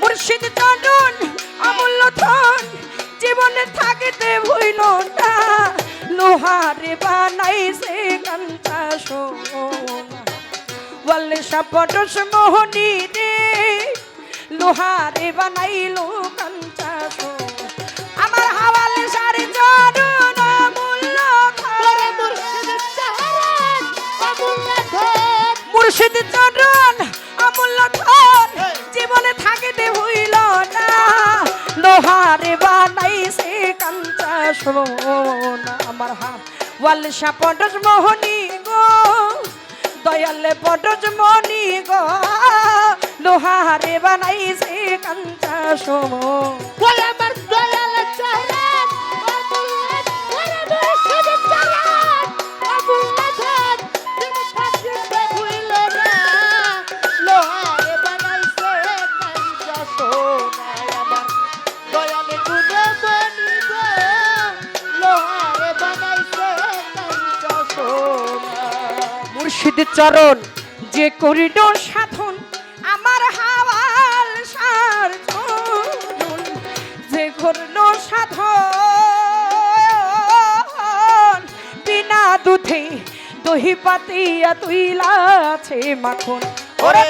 মুর্শিদ চরণ অমূল্য ধন, জীবনে থাকিতে ভুইল না। লোহারে বানাইছে কান্তা সোনা বলে সাপটস মোহনী রে, লোহারে বানাইলো কান্তা আমার হাত। ওয়াল পটজ মোহনী গো, দয়ালে পটজ মনি গো, লোহারে বানাইছে কাঞ্চা সোনা মুর্শিদ চরণ যে করিল সাধন, আমার হাওয়াল সার যে করল সাধন, বিনা দুধে দহি পাতিয়া তুইলাছে মাখন। ওরে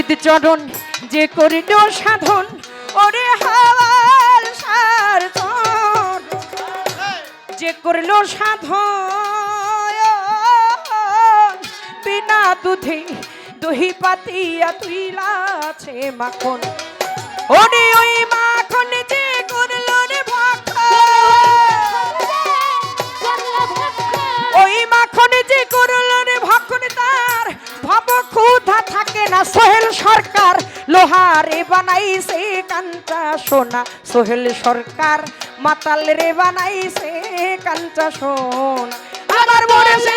মুর্শিদ চরণ, যে করিল সাধন, ওরে হাওয়াল সার যে করল সাধন, বিনা দুধে দহি পাতিয়া তুইলাছে মাখন। ওরে ওই মাখন যে করল রে ভক্ষণ ওই মাখন যে করল রে ভক্ষণ তার ভব ক্ষুধা থাকে না সোহেল সরকার, লোহারে বানাইছে কাঞ্চা সোনা, সোহেল সরকার মাতাল রে বানাইছে কাঞ্চা সোনা। আমার মনে সে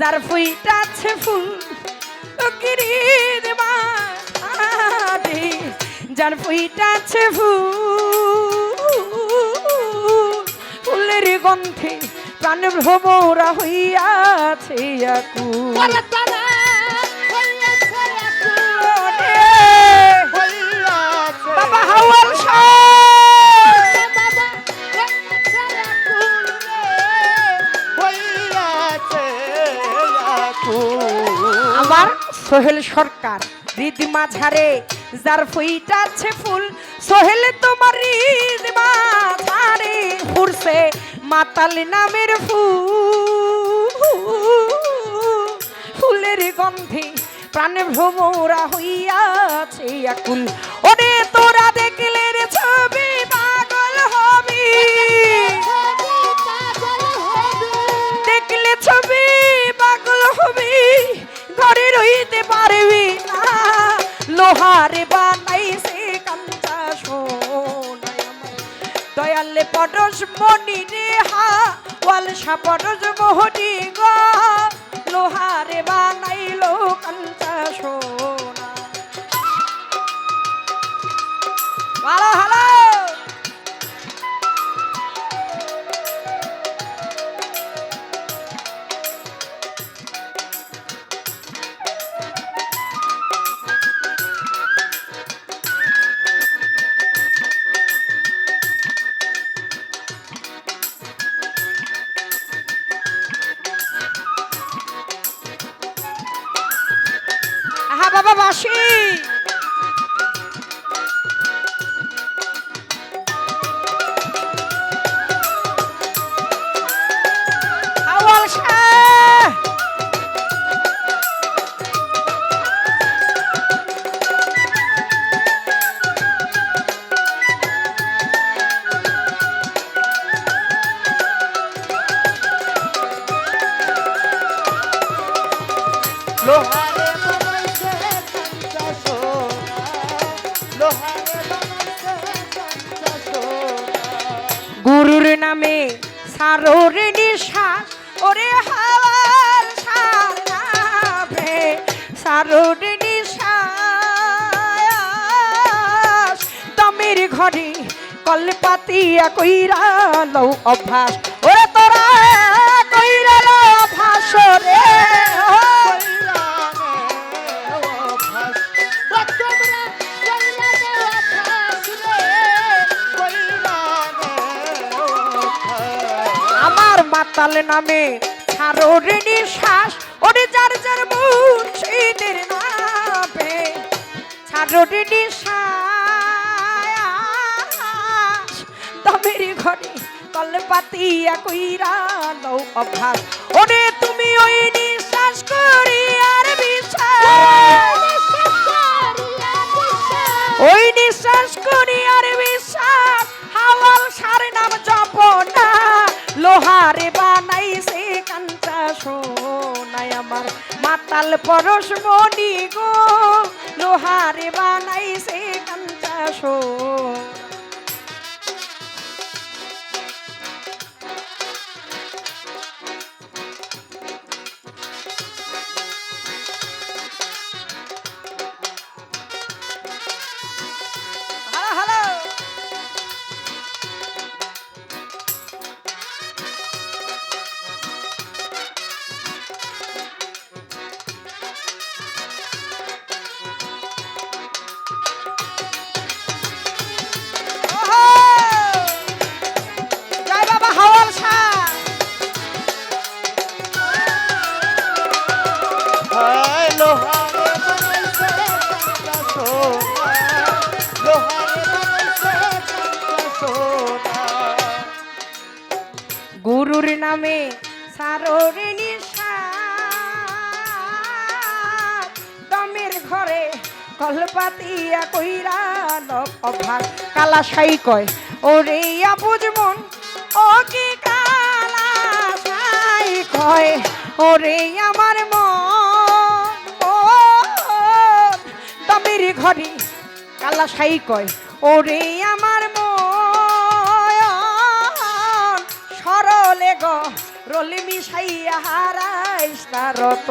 যার ফুইটাছে ফুল গিরিদ মাঝারে যার ফুইটাছে ফুল। ফুলের গন্ধে প্রাণ ভ্রমরা হইয়াছে সোহেল সরকার হৃদ মাঝারে যার ফুইটা আছে ফুল, সোহেল তোমার হৃদ মাঝারে ফুরছে মাতাল নামের ফুল। ফুলের গন্ধে প্রাণে ভ্রমরা হইয়াছে আকুল। ওরে তোরা দেখলে রে ছবি পটস মনি রে হা ওয়াল সাপটস মোহনি গ লোহারে বানাইলো লোহারে গুরুর নামে সারোর নিশ্বাস ওরে হাওয়ার সারে সারোর নিশ্বাস দমের ঘরে কলপাতিয়া কইরা লও অভ্যাস। ওরে তোরা কইরা লও অভ্যাস রে মাতাল নামে ছাড়ো রে নিশ্বাস ওরে যার যার মুর্শিদের নামে। ছাড়ো রে নিশ্বাস দমের ঘরে কল পাতিয়া কইরা লও অভ্যাস ওরে তুমি ওই নিশ্বাস করি আর বিশ্বাস ওই নিঃশ্বাস করি আমার মাতাল পরশ মনি গো লোহারে বানাইছে কাঞ্চা সো সারোরে নিশাস দমের ঘরে কলপাতিয়া কইরা অভাগ কালা সাই কয়, ওরে আবুজ মন, ও কি কালা সাই কয়, ওরে আমার মন দমের ঘরে কালা সাই কয়, ওরে আমার রলি মিশাইয়া হারাইস না রত।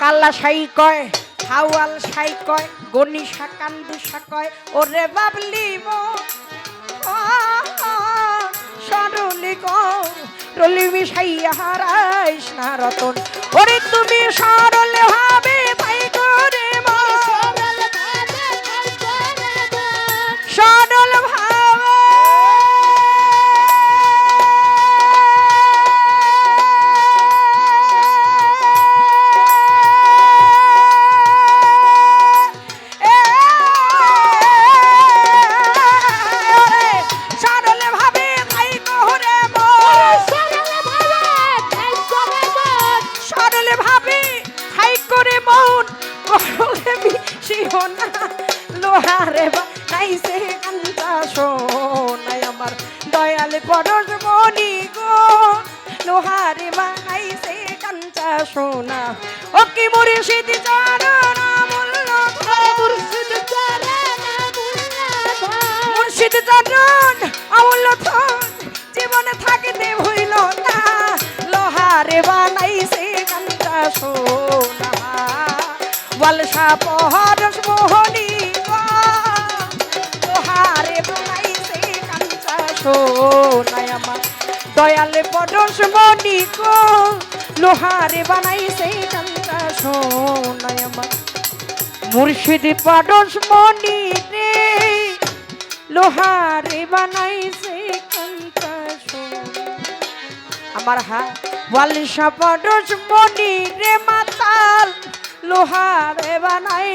কাল্লা সাই কয় হাওয়াল সাই কয় গনিশা কান্দুসা কয় ওরে বাবলি মো সরলি গো রলি মিশাইয়া হারাইস না রতন। ওরে তুমি সরল ভাবে লোহারে বানাইছে কান্তা সোনাই আমার দয়াল পরশ মনি গো। লোহারে বানাইছে কান্তা সোনা ও কি মুর্শিদ চরণ মূল্য মুর্শিদ ধন জীবনে থাকিতে ভইল না। লোহারে বানাইছে কান্তা সোনা ওয়ালসা পহরস আমার। দয়ালে পরশ মনি গো, লোহারে বানাইছে কান্তা সোনায় আমার। মুর্শিদ পরশ মনি রে, লোহারে বানাইছে কান্তা আমার হা ওয়ালিশা পরশ মনি রে মাতাল, লোহারে বানাইল